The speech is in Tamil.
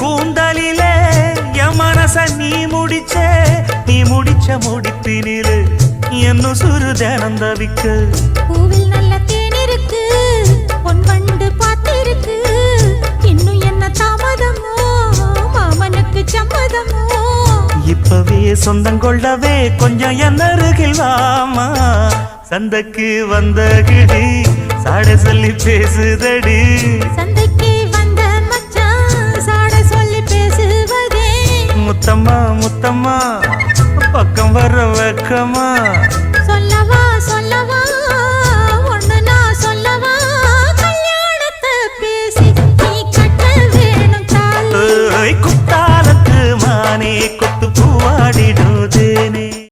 கூந்தலில என் மனச நீ முடிச்ச. நீ முடிச்ச முடிப்பினில் என்னும் சுரு தினம் தவிக்க. பூவில் நல்ல தேன் இருக்கு. பொன் வண்டு பார்த்திருக்கு. இன்னும் என்ன தாமதமோ? மாமனுக்கு சம்மதமோ? இப்பவே சொந்தம் கொள்ளவே கொஞ்சம் என்ன அருகில்வாமா சந்தைக்கு வந்த கிடி சாட சொல்லி பேசுதடி. சந்தைக்கு முத்தம்மா முத்தம்மா. பக்கம் வர வெக்கமா. சொல்லவா சொல்லவா ஒண்ணு நான் சொல்லவா? கல்யாணத்தை பேசி நீ கட்ட வேணும் குத்தாலத்து மானே கொத்து பூவாடிடுதேனே